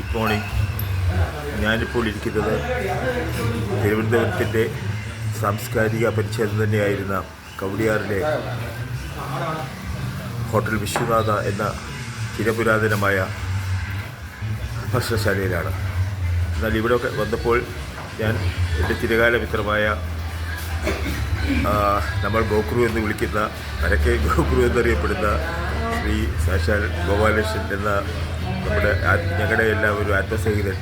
Good morning ഞാനിപ്പോൾ ഇരിക്കുന്നത് തിരുവനന്തപുരത്തിന്റെ സാംസ്കാരിക പരിച്ഛേദം തന്നെയായിരുന്ന കവടിയാറിലെ ഹോട്ടൽ വിശ്വനാഥ എന്ന ചിരപുരാതനമായ ഭക്ഷണശാലയിലാണ്. എന്നാൽ ഇവിടെ വന്നപ്പോൾ ഞാൻ എന്റെ ചിരകാല മിത്രമായ നമ്മൾ ഗോക്രു എന്ന് വിളിക്കുന്ന അരക്കെ ഗോക്രു എന്നറിയപ്പെടുന്ന ശ്രീ സാക്ഷാൽ ഗോപാലകൃഷ്ണൻ എന്ന നമ്മുടെ ഞങ്ങളുടെ എല്ലാം ഒരു ആത്മസഹിതൻ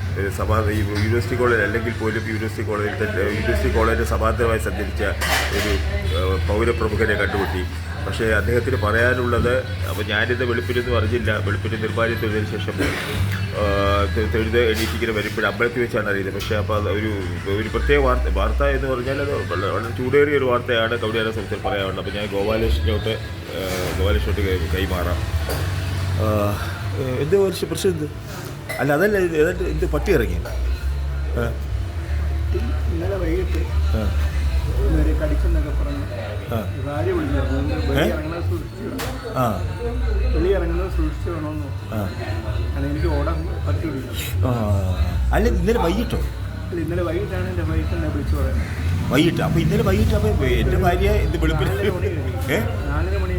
ഈ യൂണിവേഴ്സിറ്റി കോളേജ് അല്ലെങ്കിൽ പോലും യൂണിവേഴ്സിറ്റി കോളേജിൽ തന്നെ യൂണിവേഴ്സിറ്റി കോളേജിൽ സമാന്തരമായി സഞ്ചരിച്ച ഒരു പൗരപ്രമുഖനെ കണ്ടുമുട്ടി. പക്ഷേ അദ്ദേഹത്തിന് പറയാനുള്ളത് അപ്പോൾ ഞാനിത് വെളുപ്പിനൊന്നും അറിഞ്ഞില്ല. വെളുപ്പിന് നിർമ്മാണിച്ചതിന് ശേഷം ആ, തെ- തൊഴുത് എണീറ്റിങ്ങനെ വരുമ്പോൾ അമ്പലത്തിൽ വെച്ചാണ് അറിയുന്നത്. പക്ഷേ അപ്പോൾ ഒരു ഒരു പ്രത്യേക വാർത്ത വാർത്ത എന്ന് പറഞ്ഞാൽ അത് വളരെ ചൂടേറിയ ഒരു വാർത്തയാണ് കവിതയുടെ സംബന്ധിച്ച് പറയാനുള്ളത്. അപ്പോൾ ഞാൻ ഗോപാലേഷിനോട്ട് ഗോപാലേഷിനോട്ട് കൈമാറാം. എന്ത് ഒരു പ്രശ്നം എന്ത്? അല്ല അതല്ല ഏതായിട്ട് ഏതാണ്ട് എന്ത് പട്ടി ഇറങ്ങി. ആ, ഇന്നലെ വൈകിട്ട് കടിച്ചെന്നൊക്കെ പറഞ്ഞു. ഭാര്യ സൂക്ഷിച്ചു വേണമെന്ന് എനിക്ക് ഓടാൻ പറ്റൂല അല്ല ഇന്നലെ വൈകിട്ടോ? അല്ല ഇന്നലെ വൈകിട്ടാണ് എന്റെ വൈഫ് എന്നെ വിളിച്ചു പറയുന്നത്. വൈകിട്ട്. അപ്പോൾ ഇന്നലെ വൈകിട്ട് അപ്പോൾ എന്റെ ഭാര്യ ഇത് വെളുപ്പിന്? നാലര മണി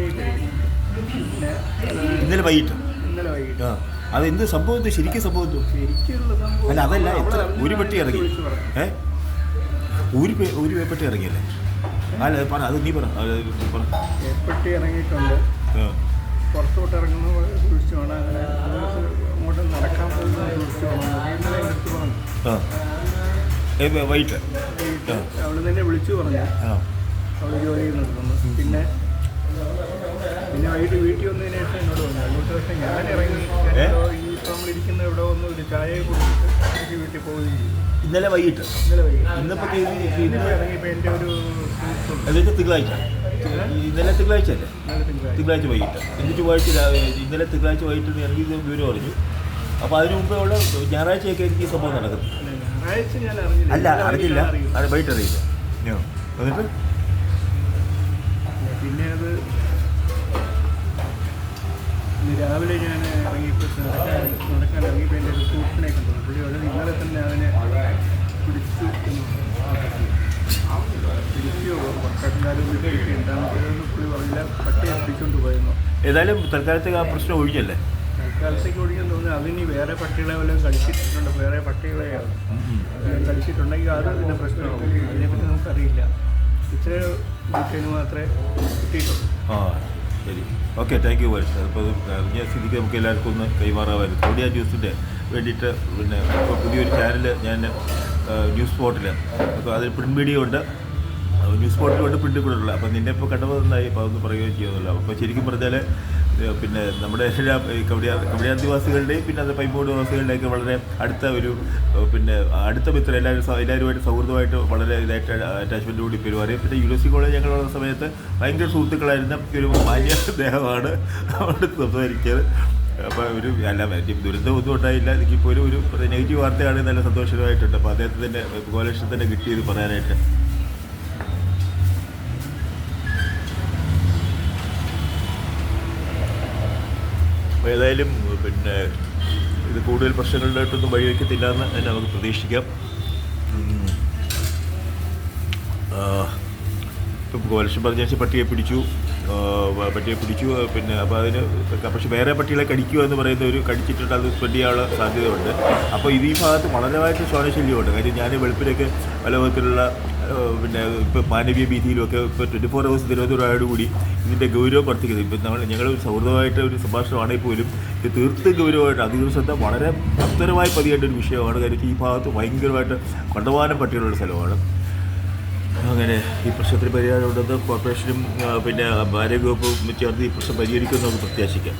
ഇന്നലെ വൈകിട്ട്? ഇന്നലെ വൈകിട്ട് ആ അത് എന്ത് സംഭവം ശരിക്കും സംഭവം എന്ത്? ശരിക്കുള്ള സംഭവം അല്ല അതല്ല അവൾ എത്ര? ഒരു പെട്ടി ഇറങ്ങി. ഏ? ഒരു പേ ഒരു പേപ്പെട്ടി ഇറങ്ങിയല്ലേ? അല്ല അത് പറ അത് നീ പറ അത് പറ. ഏർപ്പെട്ടി ഇറങ്ങിയിട്ടുണ്ട്. ആ. പുറത്തോട്ട് ഇറങ്ങുന്നത് സൂക്ഷിച്ചോണം അങ്ങനെ അങ്ങോട്ട് നടക്കാൻ സൂക്ഷിച്ചോണം വേണം. എന്നൊക്കെ ഇന്നലെ എന്റെ അടുത്ത് പറഞ്ഞു. ആ. ഏ, വൈ- വൈകിട്ട്. വൈകിട്ട് അവൾ തന്നെ വിളിച്ചു പറഞ്ഞു. ആ. അവൾ ജോലി നിർത്തുന്നു പിന്നെ പിന്നെ വൈകിട്ട് വീട്ടിൽ വന്നതിന് ശേഷം പക്ഷേ ഞാൻ ഇറങ്ങി ഈ ഇപ്പം നമ്മളിരിക്കുന്ന ഇവിടെ ഒന്ന് ഒരു ചായ കുടിച്ചിട്ട് എനിക്ക് വീട്ടിൽ പോവുകയും ചെയ്തു. ഇന്നലെ വൈകിട്ട്? ഇന്നലെ വൈകിട്ട്. ഇന്നിപ്പോൾ തീയതി ഇന്നലെ ഇറങ്ങിയപ്പോൾ എന്റെ ഒരു സുഹൃത്തുണ്ട്. എന്നിട്ട് തിങ്കളാഴ്ച. ഇന്നലെ തിങ്കളാഴ്ച അല്ലേ? തിങ്കളാഴ്ച. വൈകിട്ട്. എന്നിട്ട് വൈകിട്ട് ഇന്നലെ തിങ്കളാഴ്ച വൈകിട്ട് ഇറങ്ങി വിവരം അറിഞ്ഞു. അപ്പോൾ അതിന് മുമ്പേ ഉള്ള ഞായറാഴ്ചയൊക്കെ എനിക്ക് സംഭവം നടക്കുന്നത് അല്ല, അറിഞ്ഞില്ല. അത് വൈകിട്ട് അറിയില്ല. എന്നിട്ട് പിന്നെ അത് ഇന്ന് രാവിലെ ഞാൻ ഇറങ്ങിയപ്പോൾ നടക്കാൻ നടക്കാൻ ഇറങ്ങിയപ്പോൾ എന്റെ ഒരു സൂപ്പിനെ കണ്ടു. പുള്ളി വളരെ ഇന്നലെ തന്നെ അതിനെ പിടിച്ചു പട്ടക്കാരും പുള്ളി പറഞ്ഞില്ല. പട്ടിയെ പിടിച്ചുകൊണ്ട് പോയിരുന്നു. ഏതായാലും തൽക്കാലത്തേക്ക് ആ പ്രശ്നം ഒഴിഞ്ഞല്ലേ തൽക്കാലത്തേക്ക് ഒഴിക്കാൻ തോന്നുന്നു. അതിനി വേറെ പട്ടികളെ വല്ലതും കളിച്ചിട്ടുണ്ട്. വേറെ പട്ടികളെ കളിച്ചിട്ടുണ്ടെങ്കിൽ അത് പിന്നെ പ്രശ്നമാകും അതിനെപ്പറ്റി നമുക്കറിയില്ല. ഇത്ര ഡീറ്റെയിൽ മാത്രമേ കിട്ടിയിട്ടുള്ളൂ. ശരി. ഓക്കെ താങ്ക് യു വൈസ് അപ്പോൾ അറിഞ്ഞ സ്ഥിതിക്ക് നമുക്ക് എല്ലാവർക്കും ഒന്ന് കൈമാറാമായിരുന്നു. സൗദിയ ന്യൂസിന്റെ വേണ്ടിയിട്ട് പിന്നെ ഇപ്പോൾ പുതിയൊരു ചാനൽ ഞാൻ ന്യൂസ് സ്പോട്ടിൽ അപ്പോൾ അതിൽ പ്രിന്റ് മീഡിയ ഉണ്ട്. ന്യൂസ് സ്പോട്ടിലുണ്ട് പ്രിന്റ് കൂടെ ഉള്ളത് അപ്പോൾ നിന്നെ ഇപ്പോൾ കണ്ടപ്പോൾ നന്നായി. അപ്പോൾ അതൊന്ന് പറയുകയും ചെയ്യുന്നില്ല അപ്പോൾ ശരിക്കും പറഞ്ഞാൽ പിന്നെ നമ്മുടെ എല്ലാ കവടിയാ കവടിയാദിവാസികളുടെയും പിന്നെ അത് പൈമ്പോട് വാസികളുടെയൊക്കെ വളരെ അടുത്ത ഒരു പിന്നെ അടുത്ത മിത്രം എല്ലാവരും എല്ലാവരുമായിട്ട് സൗഹൃദമായിട്ട് വളരെ ഇതായിട്ട് അറ്റാച്ച്മെന്റ് കൂടി പെരുമാറി. പിന്നെ യൂണിവേഴ്സിറ്റി കോളേജ് ഞങ്ങൾ ഞങ്ങളുള്ള സമയത്ത് ഭയങ്കര സുഹൃത്തുക്കളായിരുന്ന ഒരു മാന്യ ദേഹമാണ് അവിടെ സംസാരിക്കുന്നത്. അപ്പോൾ ഒരു അല്ല ദുരന്തം ഒന്നും ഉണ്ടായില്ല എനിക്കിപ്പോൾ ഒരു ഒരു നെഗറ്റീവ് വാർത്തയാണ് നല്ല സന്തോഷമായിട്ടുണ്ട് അപ്പോൾ അദ്ദേഹത്തിന് തന്നെ കിട്ടിയത് പറയാനായിട്ട്. അപ്പോൾ ഏതായാലും പിന്നെ ഇത് കൂടുതൽ പ്രശ്നങ്ങളിലോട്ടൊന്നും വഴിവെക്കത്തില്ല എന്ന് തന്നെ നമുക്ക് പ്രതീക്ഷിക്കാം. ഇപ്പം കോലക്ഷം പറഞ്ഞ ശേഷം പട്ടിയെ പിടിച്ചു പട്ടിയെ പിടിച്ചു പിന്നെ അപ്പോൾ അതിന് പക്ഷേ വേറെ പട്ടികളെ കടിക്കുക എന്ന് പറയുന്ന ഒരു കടിച്ചിട്ടുണ്ട് അത് സ്പ്രെഡ് ചെയ്യാനുള്ള സാധ്യതയുണ്ട്. അപ്പോൾ ഇത് ഈ ഭാഗത്ത് വളരെയായിട്ട് ശ്വാനശല്യമുണ്ട് കാര്യം ഞാൻ വെളുപ്പിലൊക്കെ പല വിധത്തിലുള്ള പിന്നെ ഇപ്പോൾ മാനവീയ ഭീതിയിലുമൊക്കെ ഇപ്പോൾ ട്വന്റി ഫോർ ഹവേഴ്സ് തിരുവനന്തപുരമായോടുകൂടി ഇതിന്റെ ഗൗരവം വർദ്ധിക്കുന്നത് ഇപ്പം നമ്മൾ ഞങ്ങൾ സൗഹൃദമായിട്ട് ഒരു സംഭാഷണമാണെങ്കിൽ പോലും ഇത് തീർത്തും ഗൗരവമായിട്ട് അധികൃത ശ്രദ്ധ വളരെ ഭക്തരമായി പതിയേണ്ട ഒരു വിഷയമാണ്. കാര്യം ഈ ഭാഗത്ത് ഭയങ്കരമായിട്ട് കണ്ടമാനം പട്ടികളുള്ള സ്ഥലമാണ്. അങ്ങനെ ഈ പ്രശ്നത്തിന് പരിഹാരം ഉണ്ടെന്ന് കോർപ്പറേഷനും പിന്നെ ആരോഗ്യവകുപ്പും ചേർന്ന് ഈ പ്രശ്നം പരിഹരിക്കുമെന്ന് നമുക്ക് പ്രത്യാശിക്കാം.